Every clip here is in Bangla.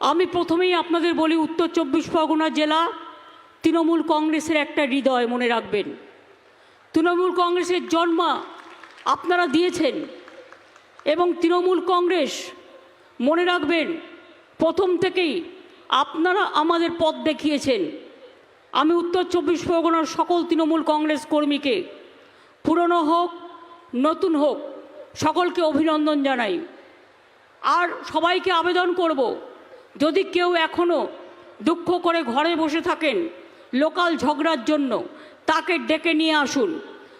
আমি প্রথমেই আপনাদের বলি, উত্তর চব্বিশ পরগনা জেলা, তৃণমূল কংগ্রেসের একটা হৃদয় মনে রাখবেন। তৃণমূল কংগ্রেসের জন্মা আপনারা দিয়েছেন এবং তৃণমূল কংগ্রেস মনে রাখবেন, প্রথম থেকেই আপনারা আমাদের পথ দেখিয়েছেন। আমি উত্তর চব্বিশ পরগনার সকল তৃণমূল কংগ্রেস কর্মীকে, পুরনো হোক, নতুন হোক, সকলকে অভিনন্দন জানাই। আর সবাইকে আবেদন করব যদি কেউ এখনও দুঃখ করে ঘরে বসে থাকেন লোকাল ঝগড়ার জন্য, তাকে ডেকে নিয়ে আসুন।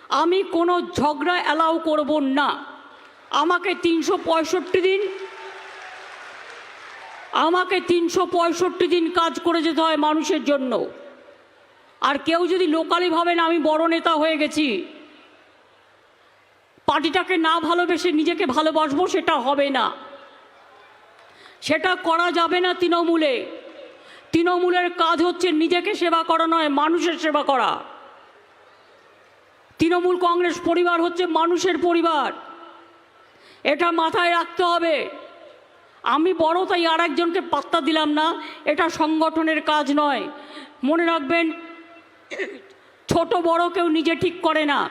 আমি কোনো ঝগড়া অ্যালাউ করব না। আমাকে তিনশো পঁয়ষট্টি দিন, আমাকে তিনশো পঁয়ষট্টি দিন কাজ করে যেতে হয় মানুষের জন্য। আর কেউ যদি লোকালি ভাবেন আমি বড় নেতা হয়ে গেছি, পার্টিটাকে না ভালোবেসে নিজেকে ভালোবাসবো সেটা হবে না। সেটা করা যাবে না তৃণমূলে। তৃণমূলের কাজ হচ্ছে নিজেকে সেবা করা নয়, মানুষের সেবা করা। তৃণমূল কংগ্রেস পরিবার হচ্ছে মানুষের পরিবার। এটা মাথায় রাখতে হবে। আমি বড়, তাই আর একজনকে পাত্তা দিলাম না। এটা সংগঠনের কাজ নয়। মনে রাখবেন, ছোট বড় কেউ নিজে ঠিক করে না।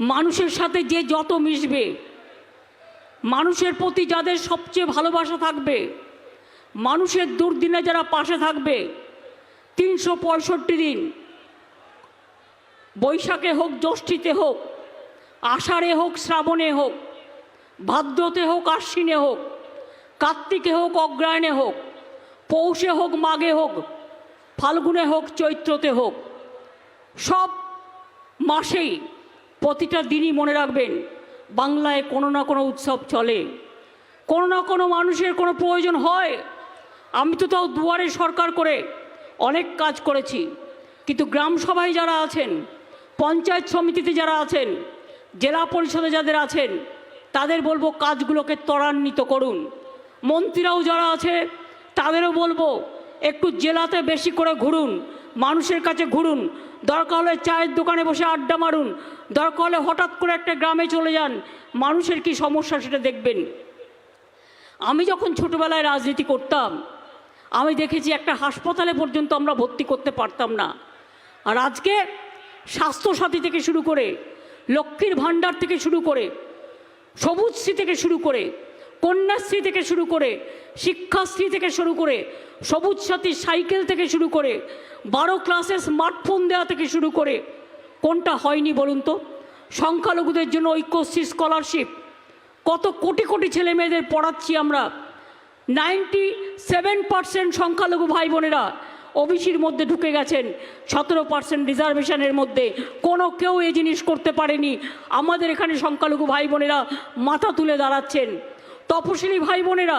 মানুষের সাথে যে যত মিশবে মানুষের প্রতি যাদের সবচেয়ে ভালোবাসা থাকবে, মানুষের দুর্দিনে যারা পাশে থাকবে, তিনশো পঁয়ষট্টি দিন, বৈশাখে হোক, জ্যৈষ্ঠীতে হোক, আষাঢ়ে হোক, শ্রাবণে হোক, ভাদ্রতে হোক, আশ্বিনে হোক, কার্তিকে হোক অগ্রায়ণে হোক, পৌষে হোক, মাঘে হোক, ফাল্গুনে হোক, চৈত্রতে হোক, সব মাসেই প্রতিটা দিনই মনে রাখবেন বাংলায় কোনো না কোনো উৎসব চলে। কোনো না কোনো মানুষের কোনো প্রয়োজন হয়। আমি তো তাও দুয়ারে সরকার করে অনেক কাজ করেছি। কিন্তু গ্রাম সভায় যারা আছেন, পঞ্চায়েত সমিতিতে যারা আছেন, জেলা পরিষদে যাদের আছেন, তাদের বলব কাজগুলোকে ত্বরান্বিত করুন। মন্ত্রীরাও যারা আছে, তাদেরও বলব একটু জেলাতে বেশি করে ঘুরুন, মানুষের কাছে ঘুরুন দরকার হলে চায়ের দোকানে বসে আড্ডা মারুন। দরকার হলে হঠাৎ করে একটা গ্রামে চলে যান। মানুষের কি সমস্যা সেটা দেখবেন। আমি যখন ছোটোবেলায় রাজনীতি করতাম, আমি দেখেছি একটা হাসপাতালে পর্যন্ত আমরা ভর্তি করতে পারতাম না। আর আজকে স্বাস্থ্যসাথী থেকে শুরু করে, লক্ষ্মীর ভাণ্ডার থেকে শুরু করে সবুজশ্রী থেকে শুরু করে কন্যাশ্রী থেকে শুরু করে, শিক্ষাশ্রী থেকে শুরু করে, সবুজ সাথী সাইকেল থেকে শুরু করে, বারো ক্লাসে স্মার্টফোন দেওয়া থেকে শুরু করে, কোনটা হয়নি বলুন তো? সংখ্যালঘুদের জন্য ঐক্যশ্রী স্কলারশিপ কত কোটি কোটি ছেলে মেয়েদের পড়াচ্ছি আমরা। নাইনটি সেভেন পার্সেন্ট সংখ্যালঘু ভাই বোনেরা ওবিসির মধ্যে ঢুকে গেছেন। সতেরো পার্সেন্ট রিজার্ভেশনের মধ্যে। কোনো কেউ এই জিনিস করতে পারেনি। আমাদের এখানে সংখ্যালঘু ভাই বোনেরা মাথা তুলে দাঁড়াচ্ছেন। তপশিলি ভাই বোনেরা,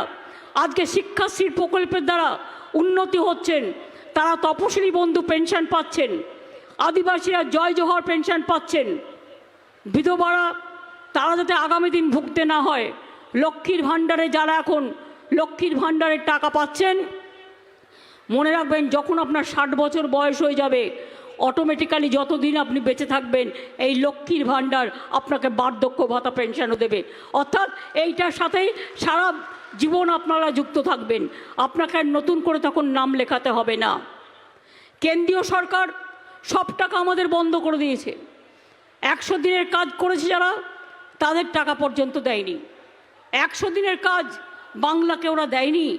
আজকে শিক্ষাশ্রীর প্রকল্পের দ্বারা উন্নতি হচ্ছেন। তারা তপশিলি বন্ধু পেনশন পাচ্ছেন। আদিবাসীরা জয় জোহর পেনশন পাচ্ছেন। বিধবারা, তারা যাতে আগামী দিন ভুগতে না হয়। লক্ষ্মীর ভাণ্ডারে যারা এখন লক্ষ্মীর ভাণ্ডারের টাকা পাচ্ছেন, মনে রাখবেন যখন আপনার ষাট বছর বয়স হয়ে যাবে অটোমেটিক্যালি যতদিন আপনি বেঁচে থাকবেন, এই লক্ষ্মীর ভাণ্ডার আপনাকে বার্ধক্য ভাতা পেনশনও দেবে। অর্থাৎ এইটার সাথেই সারা জীবন আপনারা যুক্ত থাকবেন। আপনাকে নতুন করে তখন নাম লেখাতে হবে না। কেন্দ্রীয় সরকার সব টাকা আমাদের বন্ধ করে দিয়েছে। একশো দিনের কাজ করেছে যারা, তাদের টাকা পর্যন্ত দেয়নি। একশো দিনের কাজ বাংলাকে ওরা দেয়নি।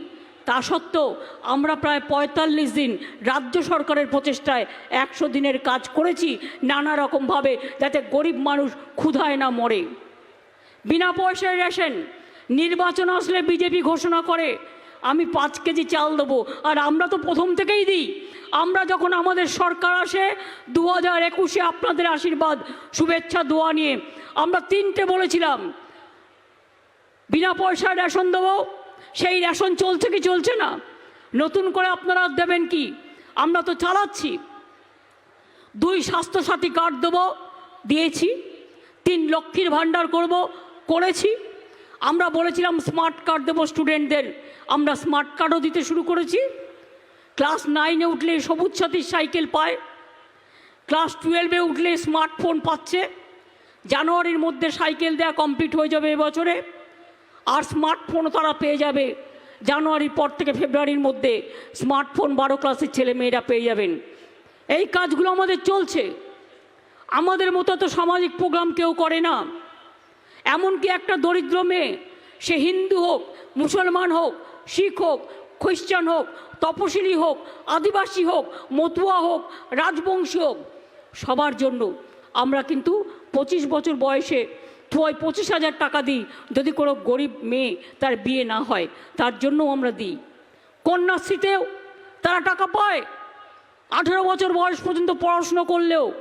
তা সত্ত্বেও আমরা প্রায় পঁয়তাল্লিশ দিন রাজ্য সরকারের প্রচেষ্টায় একশো দিনের কাজ করেছি নানা রকমভাবে যাতে গরিব মানুষ ক্ষুধায় না মরে। বিনা পয়সায় রেশন, নির্বাচন আসলে বিজেপি ঘোষণা করে, আমি পাঁচ কেজি চাল দেবো। আর আমরা তো প্রথম থেকেই দিই। আমরা যখন আমাদের সরকার আসে দু হাজার একুশে আপনাদের আশীর্বাদ, শুভেচ্ছা, দোয়া নিয়ে আমরা তিনটে বলেছিলাম, বিনা পয়সায় রেশন দেবো সেই রেশন চলছে কি চলছে না? নতুন করে আপনারা দেবেন কি? আমরা তো চালাচ্ছি। দুই স্বাস্থ্যসাথী কার্ড দেবো, দিয়েছি। তিন লক্ষ্মীর ভাণ্ডার করব, করেছি। আমরা বলেছিলাম স্মার্ট কার্ড দেবো স্টুডেন্টদের। আমরা স্মার্ট কার্ডও দিতে শুরু করেছি। ক্লাস নাইনে উঠলে সবুজ সাথীর সাইকেল পায়। ক্লাস টুয়েলভে উঠলে স্মার্টফোন পাচ্ছে। জানুয়ারির মধ্যে সাইকেল দেওয়া কমপ্লিট হয়ে যাবে এবছরে। আর স্মার্টফোনও তারা পেয়ে যাবে। জানুয়ারির পর থেকে ফেব্রুয়ারির মধ্যে স্মার্টফোন বারো ক্লাসের ছেলে মেয়েরা পেয়ে যাবেন। এই কাজগুলো আমাদের চলছে। আমাদের মতো তো সামাজিক প্রোগ্রাম কেউ করে না। এমনকি একটা দরিদ্র মেয়ে, সে হিন্দু হোক, মুসলমান হোক, শিখ হোক, খ্রিস্টান হোক, তপশিলি হোক, আদিবাসী হোক, মতুয়া হোক, রাজবংশী হোক, সবার জন্য আমরা কিন্তু পঁচিশ বছর বয়সে ওই পঁচিশ হাজার টাকা দিই যদি কোনো গরিব মেয়ে তার বিয়ে না হয়, তার জন্যও আমরা দিই। কন্যাশ্রীতেও তারা টাকা পায়। আঠেরো বছর বয়স পর্যন্ত পড়াশুনো করলেও,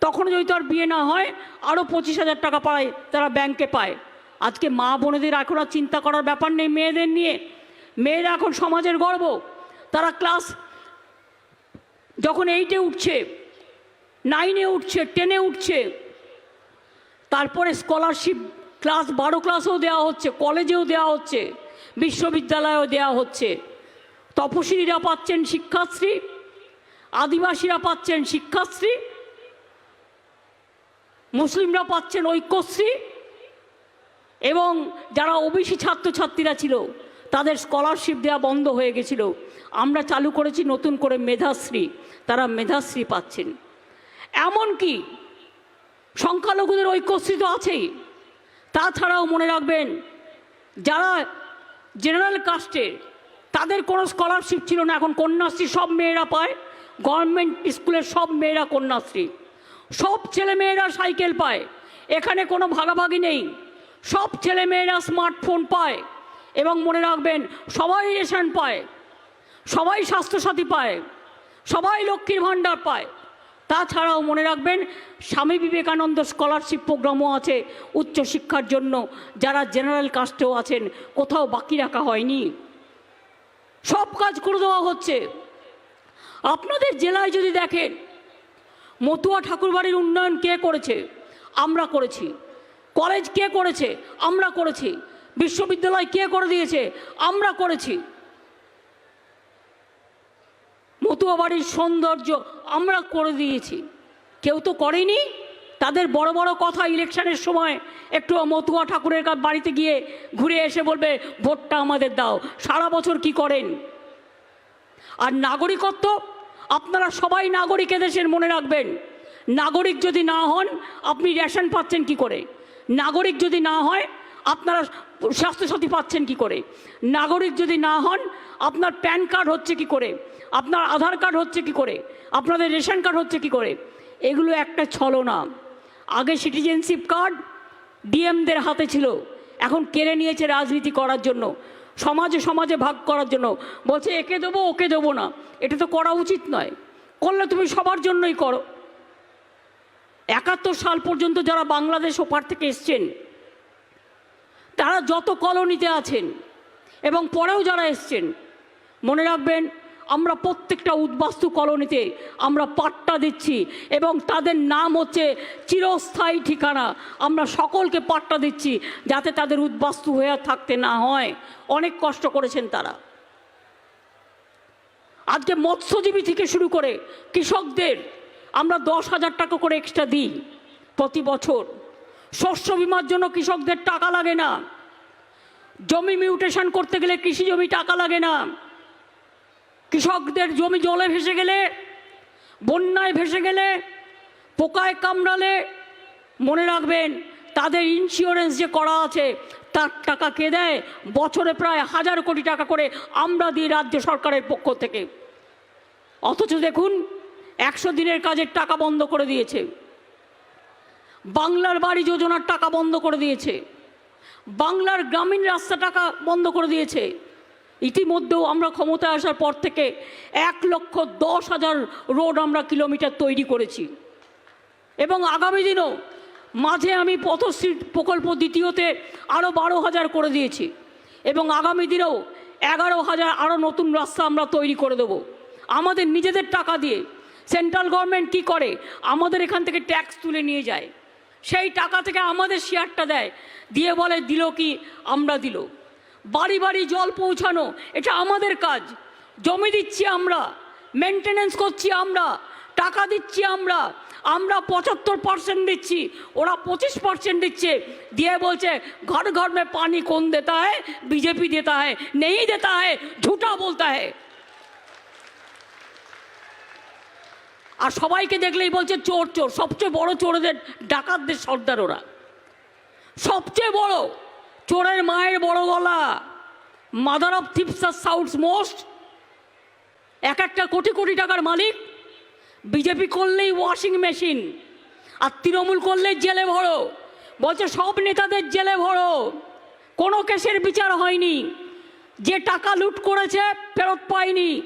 তখন যদি তার বিয়ে না হয় আরও পঁচিশ হাজার টাকা পায় তারা ব্যাংকে পায়। আজকে মা বোনেদের এখন আর চিন্তা করার ব্যাপার নেই মেয়েদের নিয়ে। মেয়েরা এখন সমাজের গর্ব। তারা ক্লাস যখন এইটে উঠছে নাইনে উঠছে টেনে উঠছে তারপরে স্কলারশিপ ক্লাস বারো ক্লাসেও দেওয়া হচ্ছে কলেজেও দেওয়া হচ্ছে, বিশ্ববিদ্যালয়েও দেওয়া হচ্ছে। তপশিলীরা পাচ্ছেন শিক্ষাশ্রী, আদিবাসীরা পাচ্ছেন শিক্ষাশ্রী, মুসলিমরা পাচ্ছেন ঐক্যশ্রী এবং যারা ওবিসি ছাত্রছাত্রীরা ছিল, তাদের স্কলারশিপ দেওয়া বন্ধ হয়ে গেছিল। আমরা চালু করেছি নতুন করে মেধাশ্রী, তারা মেধাশ্রী পাচ্ছেন। এমনকি সংখ্যালঘুদের ঐক্যশ্রী তো আছেই তাছাড়াও মনে রাখবেন, যারা জেনারেল কাস্টের তাদের কোনো স্কলারশিপ ছিল না। এখন কন্যাশ্রী সব মেয়েরা পায় গভর্নমেন্ট স্কুলের সব মেয়েরা কন্যাশ্রী। সব ছেলে মেয়েরা সাইকেল পায়, এখানে কোনো ভাগাভাগি নেই। সব ছেলে মেয়েরা স্মার্টফোন পায় এবং মনে রাখবেন, সবাই রেশন পায়, সবাই স্বাস্থ্যসাথী পায়, সবাই লক্ষ্মীর ভাণ্ডার পায়। তাছাড়াও মনে রাখবেন, স্বামী বিবেকানন্দ স্কলারশিপ প্রোগ্রামও আছে উচ্চশিক্ষার জন্য, যারা জেনারেল কাস্টেও আছেন, কোথাও বাকি রাখা হয়নি। সব কাজ করে দেওয়া হচ্ছে। আপনাদের জেলায় যদি দেখেন, মতুয়া ঠাকুরবাড়ির উন্নয়ন কে করেছে? আমরা করেছি। কলেজ কে করেছে? আমরা করেছি। বিশ্ববিদ্যালয় কে করে দিয়েছে? আমরা করেছি। মতুয়া বাড়ির সৌন্দর্য আমরা করে দিয়েছি। কেউ তো করেনি। তাদের বড় বড় কথা ইলেকশনের সময় একটু মতুয়া ঠাকুরের বাড়িতে গিয়ে ঘুরে এসে বলবে, ভোটটা আমাদের দাও। সারা বছর কি করেন? আর নাগরিকত্ব, আপনারা সবাই নাগরিক এদেশের মনে রাখবেন। নাগরিক যদি না হন, আপনি রেশন পাচ্ছেন কি করে? নাগরিক যদি না হয়, আপনারা স্বাস্থ্যসাথী পাচ্ছেন কি করে? নাগরিক যদি না হন, আপনার প্যান কার্ড হচ্ছে কি করে? আপনার আধার কার্ড হচ্ছে কি করে? আপনাদের রেশন কার্ড হচ্ছে কি করে? এগুলো একটা ছলনা। আগে সিটিজেনশিপ কার্ড ডিএমদের হাতে ছিল। এখন কেড়ে নিয়েছে রাজনীতি করার জন্য। সমাজে সমাজে ভাগ করার জন্য। বলছে, একে দেবো, ওকে দেবো না। এটা তো করা উচিত নয়। করলে তুমি সবার জন্যই করো। একাত্তর সাল পর্যন্ত যারা বাংলাদেশ ওপার থেকে এসছেন, তারা যত কলোনিতে আছেন এবং পরেও যারা এসছেন, মনে রাখবেন আমরা প্রত্যেকটা উদ্বাস্তু কলোনিতে আমরা পাট্টা দিচ্ছি এবং তাদের নাম হচ্ছে চিরস্থায়ী ঠিকানা। আমরা সকলকে পাট্টা দিচ্ছি যাতে তাদের উদ্বাস্তু হয়ে থাকতে না হয়। অনেক কষ্ট করেছেন তারা। আজকে মৎস্যজীবী থেকে শুরু করে কৃষকদের আমরা দশ হাজার টাকা করে এক্সট্রা দিই প্রতি বছর। শস্য বিমার জন্য কৃষকদের টাকা লাগে না। জমি মিউটেশন করতে গেলে কৃষি জমি টাকা লাগে না। কৃষকদের জমি জলে ভেসে গেলে, বন্যায় ভেসে গেলে, পোকায় কামড়ালে মনে রাখবেন, তাদের ইন্স্যুরেন্স যে করা আছে, তার টাকা কে দেয়? বছরে প্রায় হাজার কোটি টাকা করে আমরা দিই রাজ্য সরকারের পক্ষ থেকে। অথচ দেখুন, একশো দিনের কাজের টাকা বন্ধ করে দিয়েছে। বাংলার বাড়ি যোজনার টাকা বন্ধ করে দিয়েছে। বাংলার গ্রামীণ রাস্তা টাকা বন্ধ করে দিয়েছে। ইতিমধ্যেও আমরা ক্ষমতায় আসার পর থেকে এক লক্ষ দশ হাজার রোড আমরা কিলোমিটার তৈরি করেছি। এবং আগামী দিনও মাঝে আমি পথশ্রী প্রকল্প দ্বিতীয়তে আরও বারো হাজার করে দিয়েছি এবং আগামী দিনেও এগারো হাজার আরও নতুন রাস্তা আমরা তৈরি করে দেবো। আমাদের নিজেদের টাকা দিয়ে সেন্ট্রাল গভর্নমেন্ট কি করে আমাদের এখান থেকে ট্যাক্স তুলে নিয়ে যায়, সেই টাকা থেকে আমাদের শেয়ারটা দেয়, দিয়ে বলে দিল কি, আমরা দিল। বাড়ি বাড়ি জল পৌঁছানো, এটা আমাদের কাজ। জমি দিচ্ছি আমরা মেনটেনেন্স করছি আমরা, টাকা দিচ্ছি আমরা আমরা পঁচাত্তর পার্সেন্ট দিচ্ছি, ওরা পঁচিশ পার্সেন্ট দিচ্ছে, দিয়ে বলছে, ঘর ঘর মে পানি কোন দেতা হ্যাঁ বিজেপি দেতা হ্যাঁ নেই দেতা হ্যাঁ ঝুটা বলতা হে আর সবাইকে দেখলেই বলছে, চোর চোর। সবচেয়ে বড় চোরদের, ডাকাতদের সর্দার ওরা। সবচেয়ে বড়। চোরের মায়ের বড় গলা। মাদার অফ থিপস আর সাউথস মোস্ট এক একটা কোটি কোটি টাকার মালিক। বিজেপি করলেই ওয়াশিং মেশিন আর তৃণমূল করলেই জেলে ভরো। বলছে, সব নেতাদের জেলে ভরো। কোনো কেসের বিচার হয়নি। যে টাকা লুট করেছে, ফেরত পায়নি।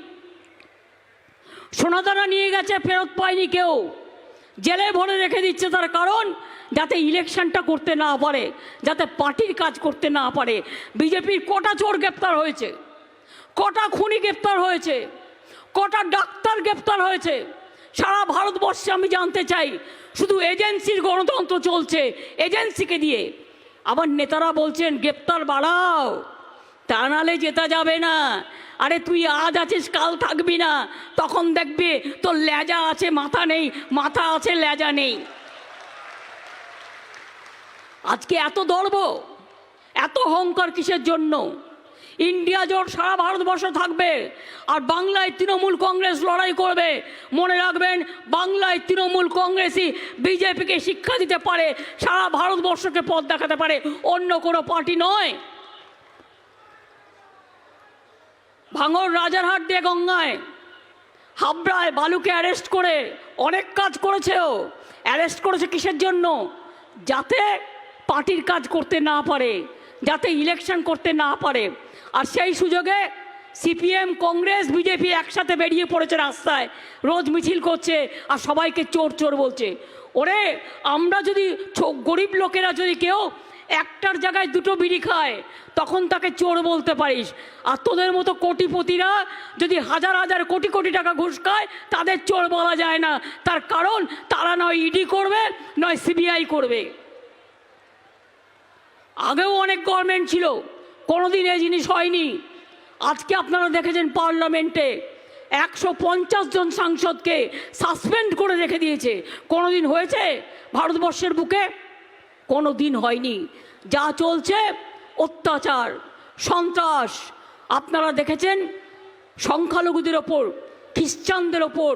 সোনাদানা নিয়ে গেছে, ফেরত পায়নি কেউ। জেলে ভরে রেখে দিচ্ছে তার কারণ, যাতে ইলেকশনটা করতে না পারে, যাতে পার্টির কাজ করতে না পারে। বিজেপির কটা চোর গ্রেপ্তার হয়েছে, কটা খুনি গ্রেপ্তার হয়েছে, কটা ডাক্তার গ্রেপ্তার হয়েছে। সারা ভারতবর্ষে আমি জানতে চাই, শুধু এজেন্সির গণতন্ত্র চলছে, এজেন্সিকে দিয়ে। আবার নেতারা বলছেন, গ্রেপ্তার বাড়াও। তা নালে জেতা যাবে না। আরে তুই আজ আছিস, কাল থাকবি না। তখন দেখবি তোর লেজা আছে, মাথা নেই। মাথা আছে, লেজা নেই। আজকে এত দর্ব এত অহংকার কিসের জন্য? ইন্ডিয়া জোট সারা ভারতবর্ষ থাকবে আর বাংলায় তৃণমূল কংগ্রেস লড়াই করবে। মনে রাখবেন, বাংলায় তৃণমূল কংগ্রেসই বিজেপিকে শিক্ষা দিতে পারে, সারা ভারতবর্ষকে পথ দেখাতে পারে। অন্য কোনো পার্টি নয়। ভাঙর রাজারহাট দিয়ে গঙ্গায়। হাবড়ায় বালুকে অ্যারেস্ট করে অনেক কাজ করেছে ও অ্যারেস্ট করেছে কিসের জন্য? যাতে পার্টির কাজ করতে না পারে, যাতে ইলেকশন করতে না পারে। আর সেই সুযোগে সিপিএম কংগ্রেস বিজেপি একসাথে বেরিয়ে পড়েছে রাস্তায়। রোজ মিছিল করছে আর সবাইকে চোর চোর বলছে। ওরে, আমরা যদি গরিব লোকেরা যদি কেউ একটার জায়গায় দুটো বিড়ি খায়, তখন তাকে চোর বলতে পারিস। আর তোদের মতো কোটিপতিরা যদি হাজার হাজার কোটি কোটি টাকা ঘুষ খায়, তাদের চোর বলা যায় না। তার কারণ, তারা নয় ইডি করবে, নয় সিবিআই করবে। আগেও অনেক গভর্নমেন্ট ছিল, কোনোদিন এই জিনিস হয়নি। আজকে আপনারা দেখেছেন পার্লামেন্টে একশো পঞ্চাশ জন সাংসদকে সাসপেন্ড করে রেখে দিয়েছে। কোনোদিন হয়েছে ভারতবর্ষের বুকে? কোনো দিন হয়নি। যা চলছে, অত্যাচার, সন্ত্রাস। আপনারা দেখেছেন? সংখ্যালঘুদের ওপর, খ্রিস্টানদের ওপর,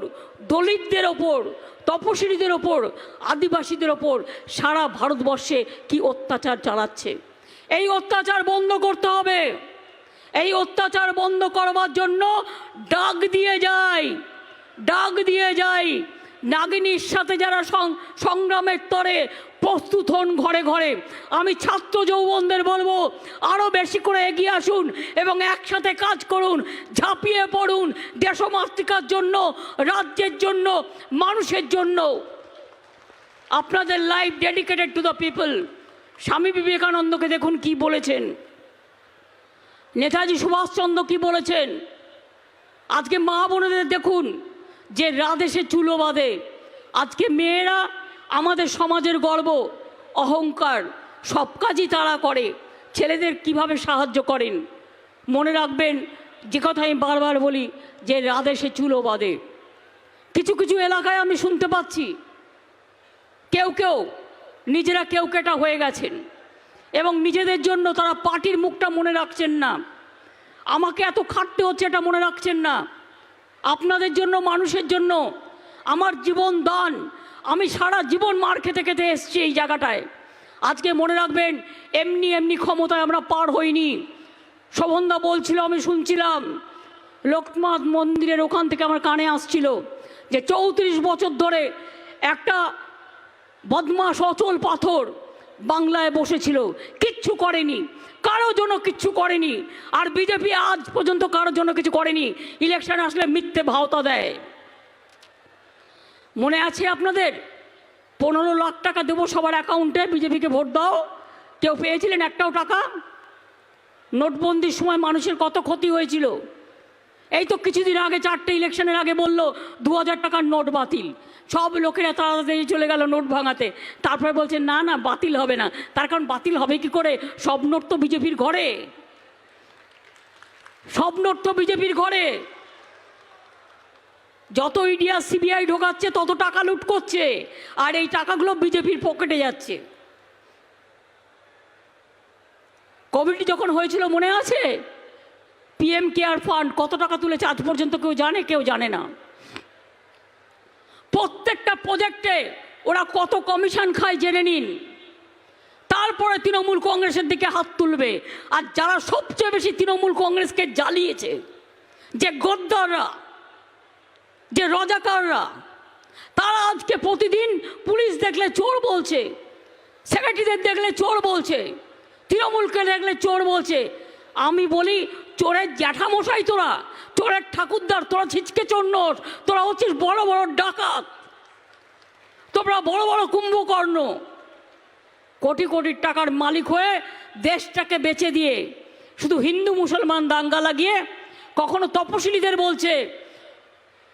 দলিতদের ওপর তপশিলীদের ওপর, আদিবাসীদের ওপর সারা ভারতবর্ষে কি অত্যাচার চালাচ্ছে? এই অত্যাচার বন্ধ করতে হবে। এই অত্যাচার বন্ধ করবার জন্য ডাক দিয়ে যায় ডাক দিয়ে যায় নাগিনীর সাথে যারা সংগ্রামের তরে প্রস্তুত হন ঘরে ঘরে, আমি ছাত্র যৌবনদের বলব আরও বেশি করে এগিয়ে আসুন এবং একসাথে কাজ করুন, ঝাঁপিয়ে পড়ুন দেশমাতৃকার জন্য, রাজ্যের জন্য, মানুষের জন্য। আপনাদের life dedicated to the people Swami বিবেকানন্দকে দেখুন কি বলেছেন। নেতাজি সুভাষচন্দ্র কি বলেছেন। আজকে মা বোনেদের দেখুন। যে রাদেশে চুলো বাঁধে। আজকে মেয়েরা আমাদের সমাজের গর্ব, অহংকার, সব কাজই তারা করে। ছেলেদের কীভাবে সাহায্য করেন? মনে রাখবেন, যে কথা আমি বারবার বলি, যে রাদেশে চুলো বাঁধে। কিছু কিছু এলাকায় আমি শুনতে পাচ্ছি, কেউ কেউ নিজেরা কেউ কেটা হয়ে গেছেন এবং নিজেদের জন্য তারা পার্টির মুখটা মনে রাখছেন না। আমাকে এত খাটতে হচ্ছে এটা মনে রাখছেন না। আপনাদের জন্য, মানুষের জন্য আমার জীবন দান। আমি সারা জীবন মার খেতে খেতে এসছি এই জায়গাটায়। আজকে মনে রাখবেন, এমনি এমনি ক্ষমতায় আমরা পার হইনি। শোভনদা বলছিল, আমি শুনছিলাম, লোকনাথ মন্দিরের ওখান থেকে আমার কানে আসছিল যে চৌত্রিশ বছর ধরে একটা বদমাস অচল পাথর বাংলায় বসেছিল, কিচ্ছু করেনি। কারও জন্য কিচ্ছু করেনি। আর বিজেপি আজ পর্যন্ত কারোর জন্য কিছু করেনি। ইলেকশন আসলে মিথ্যে ভাওতা দেয়। মনে আছে আপনাদের? পনেরো লাখ টাকা দেবো সবার অ্যাকাউন্টে বিজেপিকে ভোট দাও। কেউ পেয়েছিলেন একটাও টাকা? নোটবন্দির সময় মানুষের কত ক্ষতি হয়েছিল? এই তো কিছুদিন আগে চারটে ইলেকশনের আগে বলল দু হাজার টাকার নোট বাতিল। সব লোকেরা তাড়াতাড়ি চলে গেল নোট ভাঙাতে। তারপরে বলছে, না না, বাতিল হবে না। তার কারণ বাতিল হবে কি করে? সব নোট তো বিজেপির ঘরে। সব নোট তো বিজেপির ঘরে। যত ইডিয়া সিবিআই ঢোকাচ্ছে, তত টাকা লুট করছে। আর এই টাকাগুলো বিজেপির পকেটে যাচ্ছে। কোভিড যখন হয়েছিল, মনে আছে? পিএম কেয়ার ফান্ড কত টাকা তুলেছে আজ পর্যন্ত কেউ জানে কেউ জানে না। প্রত্যেকটা প্রজেক্টে ওরা কত কমিশন খায় জেনে নিন। তারপরে তৃণমূল কংগ্রেসের দিকে হাত তুলবে। আর যারা সবচেয়ে বেশি তৃণমূল কংগ্রেসকে জ্বালিয়েছে, যে গদ্দাররা, যে রজাকাররা, তারা আজকে প্রতিদিন পুলিশ দেখলে চোর বলছে সেক্রেটারিদের দেখলে চোর বলছে, তৃণমূলকে দেখলে চোর বলছে। আমি বলি চোরের জ্যাঠামশাই তোরা, চোরের ঠাকুরদার, তোরা ছিচকে চন্নস, তোরা হচ্ছিস বড় বড় ডাকাত। তোমরা বড় বড় কুম্ভকর্ণ। কোটি কোটি টাকার মালিক হয়ে দেশটাকে বেচে দিয়ে, শুধু হিন্দু মুসলমান দাঙ্গা লাগিয়ে, কখনো তপশিলীদের বলছে,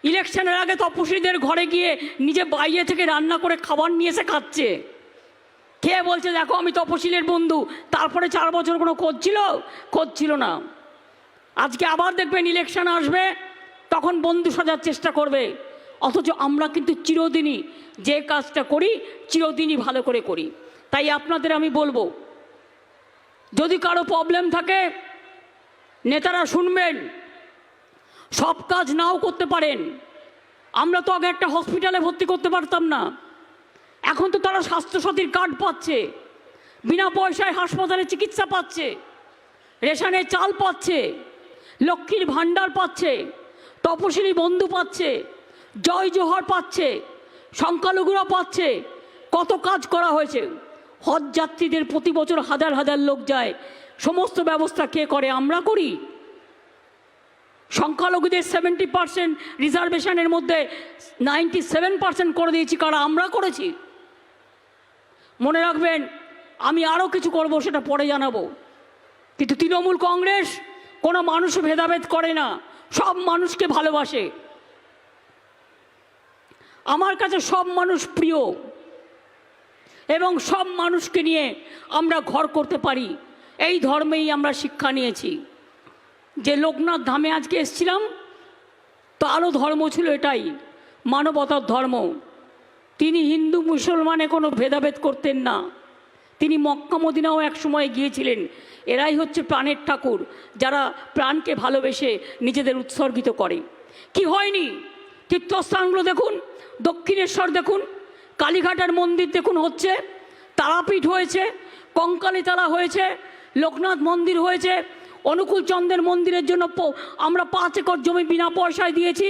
ইলেকশনের আগে তপশিলীদের ঘরে গিয়ে নিজে বাইরে থেকে রান্না করে খাবার নিয়ে এসে খাচ্ছে। খেয়ে বলছে, দেখো, আমি তপশিলের বন্ধু। তারপরে চার বছর কোনো খোঁজ ছিল? খোঁজ ছিল না। আজকে আবার দেখবেন ইলেকশন আসবে, তখন বন্ধু সাজার চেষ্টা করবে। অথচ আমরা কিন্তু চিরদিনই যে কাজটা করি, চিরদিনই ভালো করে করি। তাই আপনাদের আমি বলব, যদি কারও প্রবলেম থাকে, নেতারা শুনবেন, সব কাজ নাও করতে পারেন। আমরা তো আগে একটা হসপিটালে ভর্তি করতে পারতাম না। এখন তো তারা স্বাস্থ্যসাথীর কার্ড পাচ্ছে, বিনা পয়সায় হাসপাতালে চিকিৎসা পাচ্ছে রেশনে চাল পাচ্ছে। লক্ষ্মীর ভাণ্ডার পাচ্ছে তপশিলি বন্ধু পাচ্ছে, জয় জোহর পাচ্ছে, সংখ্যালঘুরা পাচ্ছে। কত কাজ করা হয়েছে। হজ যাত্রীদের প্রতি বছর হাজার হাজার লোক যায়। সমস্ত ব্যবস্থা কে করে? আমরা করি। সংখ্যালঘুদের সেভেন্টি পার্সেন্ট রিজার্ভেশনের মধ্যে নাইনটি সেভেন পার্সেন্ট করে দিয়েছি কারা? আমরা করেছি। মনে রাখবেন, আমি আরও কিছু করব সেটা পরে জানাব। কিন্তু তৃণমূল কংগ্রেস কোনো মানুষ ভেদাভেদ করে না। সব মানুষকে ভালোবাসে। আমার কাছে সব মানুষ প্রিয় এবং সব মানুষকে নিয়ে আমরা ঘর করতে পারি। এই ধর্মেই আমরা শিক্ষা নিয়েছি। যে লোকনাথ ধামে আজকে এসছিলাম, তারও ধর্ম ছিল এটাই, মানবতার ধর্ম। তিনি হিন্দু, মুসলমানে কোনো ভেদাভেদ করতেন না। তিনি মক্কা মদিনাও এক সময় গিয়েছিলেন। এরাই হচ্ছে প্রাণের ঠাকুর, যারা প্রাণকে ভালোবেসে নিজেদের উৎসর্গিত করে। কি হয়নি? তীর্থস্থানগুলো দেখুন, দক্ষিণেশ্বর দেখুন কালীঘাটের মন্দির দেখুন হচ্ছে, তারাপীঠ হয়েছে, কঙ্কালীতলা হয়েছে, লোকনাথ মন্দির হয়েছে, অনুকূল চন্দ্রের মন্দিরের জন্য আমরা পাঁচ একর জমি বিনা পয়সায় দিয়েছি,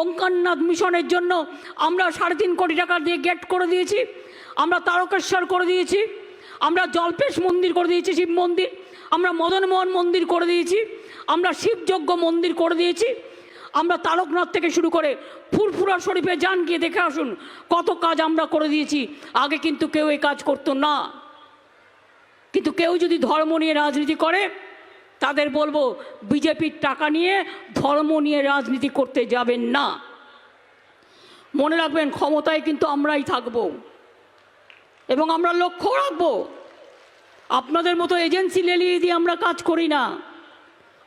ওঙ্কারনাথ মিশনের জন্য আমরা সাড়ে তিন কোটি টাকা দিয়ে গেট করে দিয়েছি, আমরা তারকেশ্বর করে দিয়েছি আমরা জলপেশ মন্দির করে দিয়েছি, শিব মন্দির। আমরা মদনমোহন মন্দির করে দিয়েছি। আমরা শিবযজ্ঞ মন্দির করে দিয়েছি। আমরা তারকনাথ থেকে শুরু করে ফুরফুরা শরীফে যান গিয়ে দেখে আসুন, কত কাজ আমরা করে দিয়েছি। আগে কিন্তু কেউ এই কাজ করতো না। কিন্তু কেউ যদি ধর্ম নিয়ে রাজনীতি করে, তাদের বলব, বিজেপির টাকা নিয়ে ধর্ম নিয়ে রাজনীতি করতে যাবেন না। মনে রাখবেন, ক্ষমতায় কিন্তু আমরাই থাকব। এবং আমরা লক্ষ্য রাখব, আপনাদের মতো এজেন্সি লেলিয়ে দিয়ে আমরা কাজ করি না।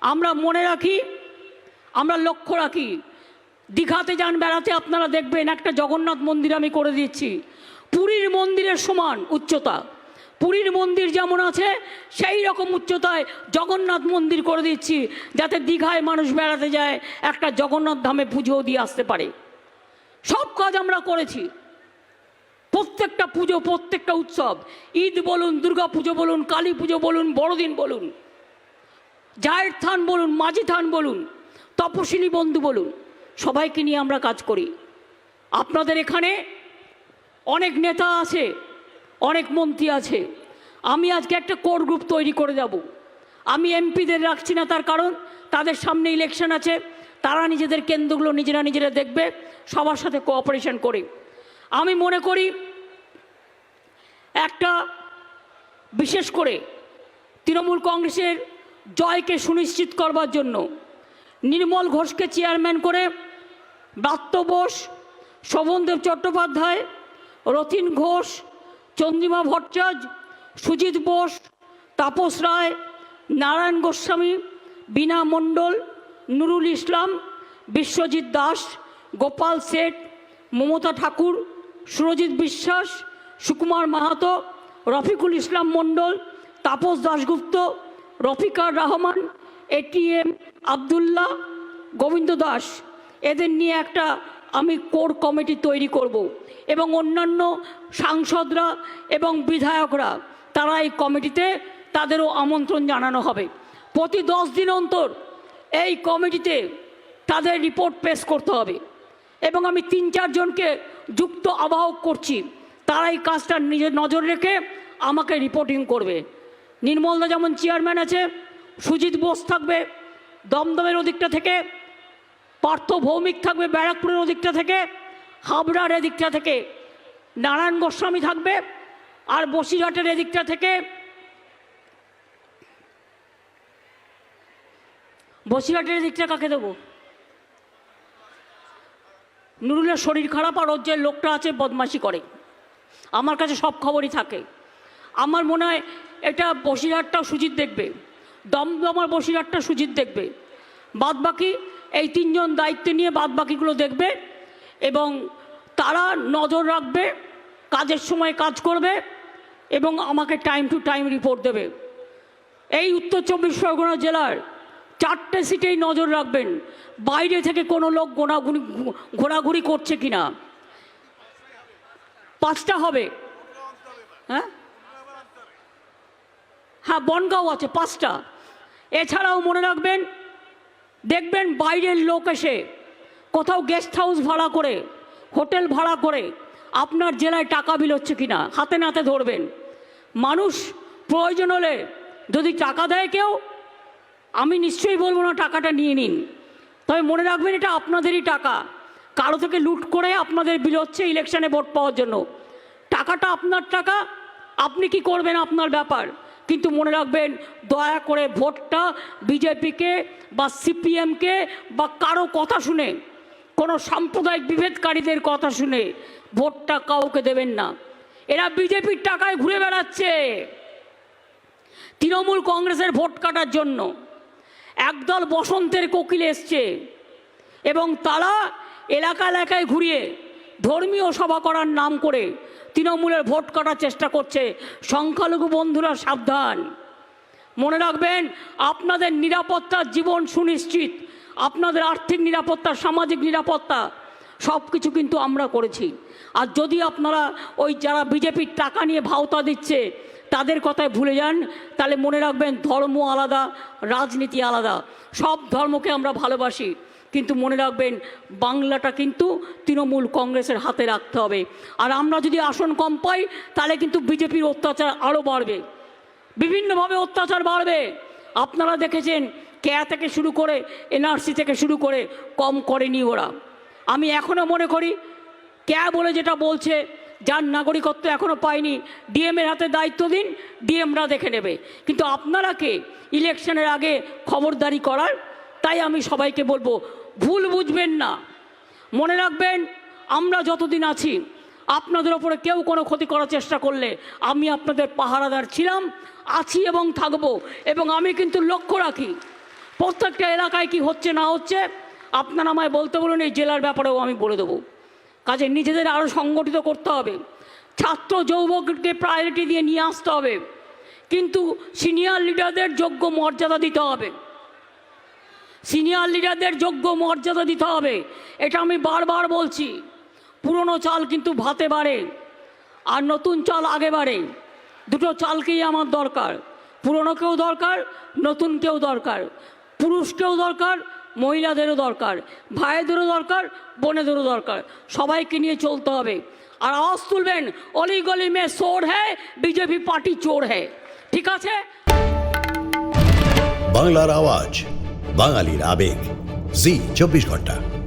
আমরা মনে রাখি, আমরা লক্ষ্য রাখি। দীঘাতে যান, বেড়াতে আপনারা দেখবেন একটা জগন্নাথ মন্দির আমি করে দিচ্ছি। পুরীর মন্দিরের সমান উচ্চতা। পুরীর মন্দির যেমন আছে, সেই রকম উচ্চতায় জগন্নাথ মন্দির করে দিচ্ছি, যাতে দীঘায় মানুষ বেড়াতে যায়, একটা জগন্নাথ ধামে পুজোও দিয়ে আসতে পারে। সব কাজ আমরা করেছি। প্রত্যেকটা পুজো, প্রত্যেকটা উৎসব। ঈদ বলুন দুর্গা পুজো বলুন কালী পুজো বলুন, বড়দিন বলুন, জায়ের থান বলুন, মাঝি থান বলুন তপশিলি বন্ধু বলুন, সবাইকে নিয়ে আমরা কাজ করি। আপনাদের এখানে অনেক নেতা আছে, অনেক মন্ত্রী আছে। আমি আজকে একটা কোর গ্রুপ তৈরি করে যাব আমি এমপিদের রাখছি না তার কারণ, তাদের সামনে ইলেকশন আছে, তারা নিজেদের কেন্দ্রগুলো নিজেরা নিজেরা দেখবে, সবার সাথে কোঅপারেশন করে। আমি মনে করি একটা, বিশেষ করে তৃণমূল কংগ্রেসের জয়কে সুনিশ্চিত করবার জন্য নির্মল ঘোষকে চেয়ারম্যান করে ব্রাত্য বোস, শোভনদেব চট্টোপাধ্যায়, রথিন ঘোষ, চন্দ্রিমা ভট্টাচার্য, সুজিত বোস, তাপস রায়, নারায়ণ গোস্বামী, বীণা মণ্ডল, নুরুল ইসলাম, বিশ্বজিৎ দাস, গোপাল শেঠ, মমতা ঠাকুর সুরজিৎ বিশ্বাস, সুকুমার মাহাতো, রফিকুল ইসলাম মণ্ডল, তাপস দাশগুপ্ত, রফিকার রহমান এটিএম আবদুল্লাহ, গোবিন্দ দাস। এদের নিয়ে একটা আমি কোর কমিটি তৈরি করব এবং অন্যান্য সাংসদরা এবং বিধায়করা, তারা এই কমিটিতে তাদেরও আমন্ত্রণ জানানো হবে। প্রতি দশ দিন অন্তর এই কমিটিতে তাদের রিপোর্ট পেশ করতে হবে। এবং আমি তিন চারজনকে যুক্ত আবাহক করছি। তারা এই কাজটা নিজের নজর রেখে আমাকে রিপোর্টিং করবে। নির্মলদা যেমন চেয়ারম্যান আছে, সুজিত বোস থাকবে, দমদমের ওদিকটা থেকে, পার্থ ভৌমিক থাকবে ব্যারাকপুরের ওদিকটা থেকে, হাবড়ার এদিকটা থেকে, নারায়ণ গোস্বামী থাকবে, আর বসিরহাটের এদিকটা থেকে, বসিরহাটের এদিকটা কাকে দেবো? নুরুলের শরীর খারাপ আর ওর যে লোকটা আছে বদমাশি করে। আমার কাছে সব খবরই থাকে। আমার মনে হয় এটা বসিরহাটটাও সুজিত দেখবে। দমদমার বসিরহাটটা সুজিত দেখবে। বাদবাকি এই তিনজন দায়িত্ব নিয়ে বাদবাকিগুলো দেখবে এবং তারা নজর রাখবে, কাজের সময় কাজ করবে এবং আমাকে টাইম টু টাইম রিপোর্ট দেবে। এই উত্তর চব্বিশ পরগনা জেলার চারটে সিটেই নজর রাখবেন। বাইরে থেকে কোনো লোক গোনাগুনি ঘোরাঘুরি করছে কি না পাঁচটা হবে। হ্যাঁ? হ্যাঁ বনগাঁও আছে, পাঁচটা। এছাড়াও মনে রাখবেন, দেখবেন বাইরের লোক এসে কোথাও গেস্ট হাউস ভাড়া করে, হোটেল ভাড়া করে আপনার জেলায় টাকা বিল হচ্ছে কি না হাতে নাতে ধরবেন। মানুষ প্রয়োজন হলে যদি টাকা দেয় কেউ আমি নিশ্চয়ই বলব না টাকাটা নিয়ে নিন। তবে মনে রাখবেন এটা আপনাদেরই টাকা। কারও থেকে লুট করে আপনাদের বিল হচ্ছে ইলেকশনে ভোট পাওয়ার জন্য। টাকাটা আপনার টাকা, আপনি কি করবেন আপনার ব্যাপার? কিন্তু মনে রাখবেন, দয়া করে ভোটটা বিজেপিকে বা সিপিএমকে বা কারও কথা শুনে, কোনো সাম্প্রদায়িক বিভেদকারীদের কথা শুনে ভোটটা কাউকে দেবেন না। এরা বিজেপির টাকায় ঘুরে বেড়াচ্ছে। তৃণমূল কংগ্রেসের ভোট কাটার জন্য। একদল বসন্তের কোকিল এসছে এবং তারা এলাকা এলাকায় ঘুরিয়ে ধর্মীয় সভা করার নাম করে তৃণমূলের ভোট কাটার চেষ্টা করছে। সংখ্যালঘু বন্ধুরা, সাবধান। মনে রাখবেন, আপনাদের নিরাপত্তার জীবন সুনিশ্চিত। আপনাদের আর্থিক নিরাপত্তা, সামাজিক নিরাপত্তা সব কিছু কিন্তু আমরা করেছি। আর যদি আপনারা ওই যারা বিজেপির টাকা নিয়ে ভাওতা দিচ্ছে তাদের কথায় ভুলে যান, তাহলে মনে রাখবেন ধর্ম আলাদা, রাজনীতি আলাদা, সব ধর্মকে আমরা ভালোবাসি। কিন্তু মনে রাখবেন বাংলাটা কিন্তু তৃণমূল কংগ্রেসের হাতে রাখতে হবে। আর আমরা যদি আসন কম পাই, তাহলে কিন্তু বিজেপির অত্যাচার আরও বাড়বে। বিভিন্নভাবে অত্যাচার বাড়বে। আপনারা দেখেছেন কেয়া থেকে শুরু করে এনআরসি থেকে শুরু করে কম করেনি ওরা। আমি এখনও মনে করি ক্যা বলে যেটা বলছে যার নাগরিকত্ব এখনও পায়নি ডিএমের হাতে দায়িত্ব দিন, ডিএমরা দেখে নেবে। কিন্তু আপনারা কে? ইলেকশনের আগে খবরদারি করার? তাই আমি সবাইকে বলব, ভুল বুঝবেন না। মনে রাখবেন, আমরা যতদিন আছি, আপনাদের ওপরে কেউ কোনো ক্ষতি করার চেষ্টা করলে আমি আপনাদের পাহারাদার ছিলাম, আছি এবং থাকব। এবং আমি কিন্তু লক্ষ্য রাখি, প্রত্যেকটা এলাকায় কি হচ্ছে না হচ্ছে, আপনারা আমায় বলতে বলুন, এই জেলার ব্যাপারেও আমি বলে দেবো। কাজে নিজেদের আরও সংগঠিত করতে হবে। ছাত্র যৌবককে প্রায়োরিটি দিয়ে নিয়ে আসতে হবে। কিন্তু সিনিয়র লিডারদের যোগ্য মর্যাদা দিতে হবে। সিনিয়র লিডারদের যোগ্য মর্যাদা দিতে হবে। এটা আমি বারবার বলছি। পুরনো চাল কিন্তু ভাতে বাড়ে, আর নতুন চাল আগে বাড়ে। দুটো চালকেই আমার দরকার। পুরনোকেও দরকার নতুনকেও দরকার। পুরুষকেও দরকার মহিলাদেরও দরকার, ভাইদেরও দরকার, বোনেদেরও দরকার। সবাইকে নিয়ে চলতে হবে। আর আওয়াজ তুলবেন, অলি গলি মে চোর হ্যায়, বিজেপি পার্টি চোর হ্যায়। ঠিক আছে? বাংলার আওয়াজ, বাঙালির আবেগ। জি, চব্বিশ ঘণ্টা।